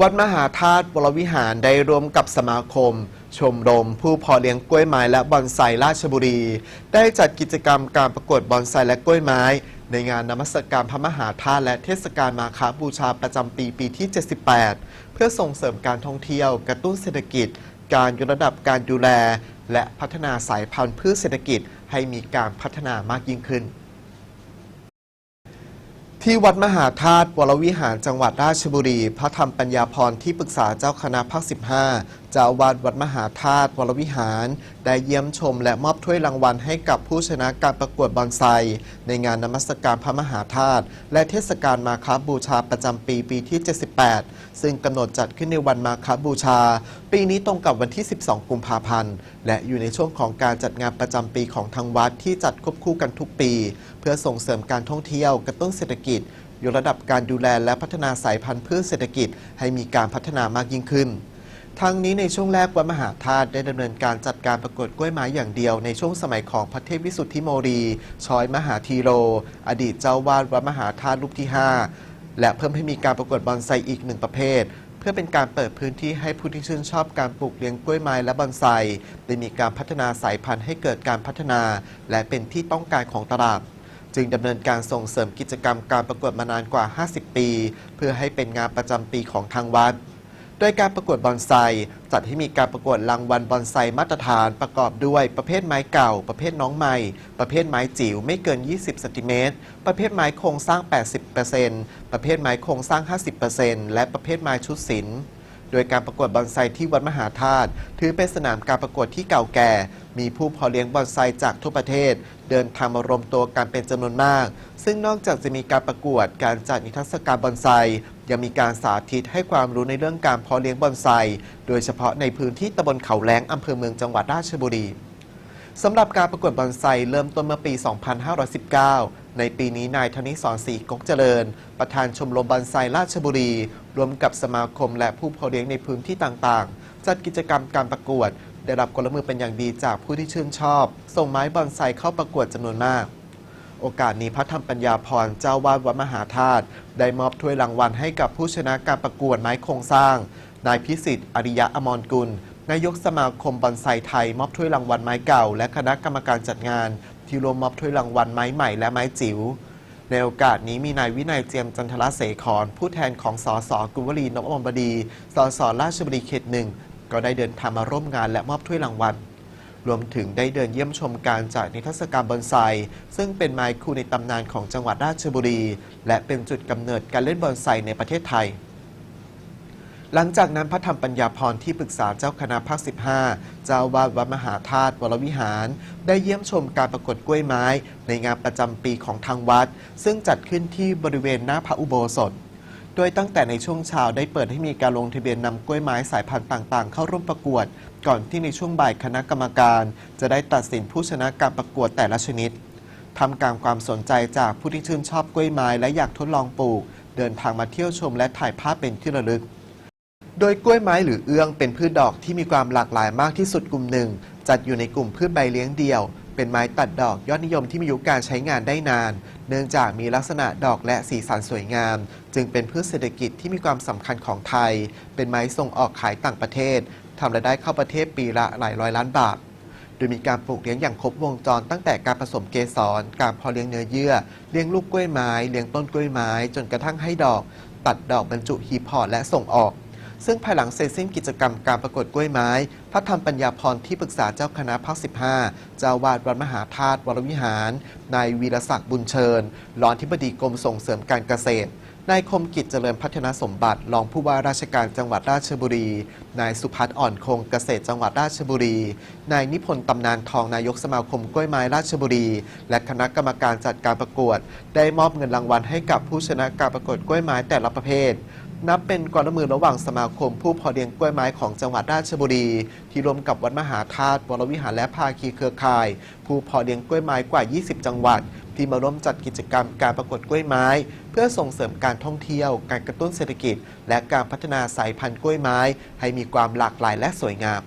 วัดมหาธาตุวรวิหารได้ร่วมกับสมาคม ชมรม ผู้พอเลี้ยงกล้วยไม้และบอนไซราชบุรี ได้จัดกิจกรรมการประกวดบอนไซและกล้วยไม้ ในงานนมัสการพระมหาธาตุและเทศกาลมาฆบูชาประจำปีปีที่ 78 เพื่อส่งเสริมการท่องเที่ยว กระตุ้นเศรษฐกิจ การยกระดับการดูแล และพัฒนาสายพันธุ์พืชเศรษฐกิจให้มีการพัฒนามากยิ่งขึ้น ที่วัดมหาธาตุวรวิหารจังหวัดราชบุรี พระธรรมปัญญาพรที่ปรึกษาเจ้าคณะภาค 15 เจ้าอาวาดวัดมหาธาตุวรวิหาร ได้เยี่ยมชมและมอบถ้วยรางวัลให้กับผู้ชนะการประกวดบอนไซ ในงานนมัสการพระมหาธาตุและเทศกาลมาคาบูชาประจำปีปีที่ 78 ซึ่งกำหนดจัดขึ้นในวันมาคาบูชา ปีนี้ตรงกับวันที่ 12 กุมภาพันธ์ และอยู่ในช่วงของการจัดงานประจำปีของทางวัดที่จัดควบคู่กันทุกปี เพื่อส่งเสริมการท่องเที่ยวกระตุ้นเศรษฐกิจยกระดับการดูแลและพัฒนาสายพันธุ์พืชเศรษฐกิจให้มีการพัฒนามากยิ่งขึ้น ทั้งนี้ในช่วงแรกวัดมหาธาตุได้ดำเนินการจัดการประกวดกล้วยไม้อย่างเดียวในช่วงสมัยของพระเทพวิสุทธิโมรีชอยมหาธีโร อดีตเจ้าวาดวัดมหาธาตุรูปที่ 5 และเพิ่มให้มีการประกวดบอนไซอีกหนึ่งประเภท เพื่อเป็นการเปิดพื้นที่ให้ผู้ที่ชื่นชอบการปลูกเลี้ยงกล้วยไม้และบอนไซได้มีการพัฒนาสายพันธุ์ให้เกิดการพัฒนา และเป็นที่ต้องการของตลาดจึงดำเนินการส่งเสริมกิจกรรมการประกวดมานานกว่า 50 ปี เพื่อให้เป็นงานประจำปีของทางวัด ดยการประกวดบอนไซจัดให้มีการประกวดรางวัลบอนไซมาตรฐานประกอบด้วยประเภทไม้เก่า ประเภทน้องใหม่ ประเภทไม้จิ๋วไม่เกิน 20เซนติเมตรประเภทไม้โครงสร้าง 80%ประเภทไม้โครงสร้าง 50%และประเภทไม้ชุดศิลป์โดยการประกวดบอนไซที่วัดมหาธาตุถือเป็นสนามการประกวดที่เก่าแก่ มีผู้พอเลี้ยงบอนไซจากทั่วประเทศ เดินทางมารวมตัวกันเป็นจำนวนมาก ซึ่งนอกจากจะมีการประกวดการจัดนิทรรศการบอนไซ ยังมีการสาธิตให้ความรู้ในเรื่องการเพาะเลี้ยงบอนไซ โดยเฉพาะในพื้นที่ตำบลเขาแล้งอำเภอเมืองจังหวัดราชบุรีสำหรับการประกวดบอนไซเริ่มต้นเมื่อปี 2519 ในปีนี้นายธนิสรศรีกกเจริญ ประธานชมรมบอนไซราชบุรี รวมกับสมาคมและผู้เพาะเลี้ยงในพื้นที่ต่างๆ จัดกิจกรรมการประกวด ได้รับความร่วมมือเป็นอย่างดีจากผู้ที่ชื่นชอบ ส่งไม้บอนไซเข้าประกวดจำนวนมาก โอกาสนี้พระธรรมปัญญาพรเจ้าวาดวัดมหาธาตุได้มอบถ้วยรางวัลให้กับผู้ชนะการประกวดไม้โครงสร้าง นายพิสิทธิ์อริยะอมรกุล นายกสมาคมบอนไซไทย มอบถ้วยรางวัลไม้เก่า และคณะกรรมการจัดงาน ที่รวมมอบถ้วยรางวัลไม้ใหม่และไม้จิ๋วในโอกาสนี้มีนายวินัยเจียมจันทรเสขรผู้แทนของสสกุลวลีนพอมบดีสสราชบุรีเขตหนึ่งก็ได้เดินทางมาร่วมงานและมอบถ้วยรางวัล รวมถึงได้เดินเยี่ยมชมการจัดนิทรรศการบอนไซ ซึ่งเป็นไม้คูในตำนานของจังหวัดราชบุรี และเป็นจุดกำเนิดการเล่นบอนไซในประเทศไทยหลังจากนั้นพระธรรมปัญญาพรที่ปรึกษาเจ้าคณะภาค 15 เจ้าอาวาดวัดมหาธาตุวรวิหาร ได้เยี่ยมชมการประกวดกล้วยไม้ ในงานประจำปีของทางวัด ซึ่งจัดขึ้นที่บริเวณหน้าพระอุโบสถ โดยตั้งแต่ในช่วงเช้าได้เปิดให้มีการลงทะเบียนนำกล้วยไม้สายพันธุ์ต่าง ๆ เข้าร่วมประกวด ก่อนที่ในช่วงบ่ายคณะกรรมการ จะได้ตัดสินผู้ชนะการประกวดแต่ละชนิดทำกลางความสนใจจากผู้ที่ชื่นชอบกล้วยไม้และอยากทดลองปลูก เดินทางมาเที่ยวชมและถ่ายภาพเป็นที่ระลึก โดยกล้วยไม้หรือเอื้องเป็นพืชดอกที่มีความหลากหลายมากที่สุดกลุ่มหนึ่ง จัดอยู่ในกลุ่มพืชใบเลี้ยงเดี่ยว เป็นไม้ตัดดอกยอดนิยมที่มีอายุการใช้งานได้นาน เนื่องจากมีลักษณะดอกและสีสันสวยงาม จึงเป็นพืชเศรษฐกิจที่มีความสำคัญของไทย เป็นไม้ส่งออกขายต่างประเทศทำรายได้เข้าประเทศปีละหลายร้อยล้านบาท โดยมีการปลูกเลี้ยงอย่างครบวงจรตั้งแต่การผสมเกสร การพาะเลี้ยงเนื้อเยื่อ เลี้ยงลูกกล้วยไม้ เลี้ยงต้นกล้วยไม้ จนกระทั่งให้ดอก ตัดดอกบรรจุหีบห่อและส่งออก ซึ่งภายหลังเสร็จสิ้นกิจกรรมการประกวดกล้วยไม้ พระธรรมปัญญาพรที่ปรึกษาเจ้าคณะภาค 15 เจ้าวาดวัดมหาธาตุวรวิหาร นายวีรศักดิ์บุญเชิญ รองอธิบดีกรมส่งเสริมการเกษตร นายคมกิจเจริญพัฒนาสมบัติ รองผู้ว่าราชการจังหวัดราชบุรี นายสุพัฒน์อ่อนคงเกษตรจังหวัดราชบุรี นายนิพนธ์ตำนานทองนายกสมาคมกล้วยไม้ราชบุรี และคณะกรรมการจัดการประกวด ได้มอบเงินรางวัลให้กับผู้ชนะการประกวดกล้วยไม้แต่ละประเภท นับเป็นความร่วมมือระหว่างสมาคมผู้พอเลี้ยงกล้วยไม้ของจังหวัดราชบุรี ที่ร่วมกับวัดมหาธาตุวรวิหารและภาคีเครือข่าย ผู้พอเลี้ยงกล้วยไม้กว่า 20 จังหวัด ที่มาร่วมจัดกิจกรรมการประกวดกล้วยไม้ เพื่อส่งเสริมการท่องเที่ยว การกระตุ้นเศรษฐกิจ และการพัฒนาสายพันธุ์กล้วยไม้ ให้มีความหลากหลายและสวยงาม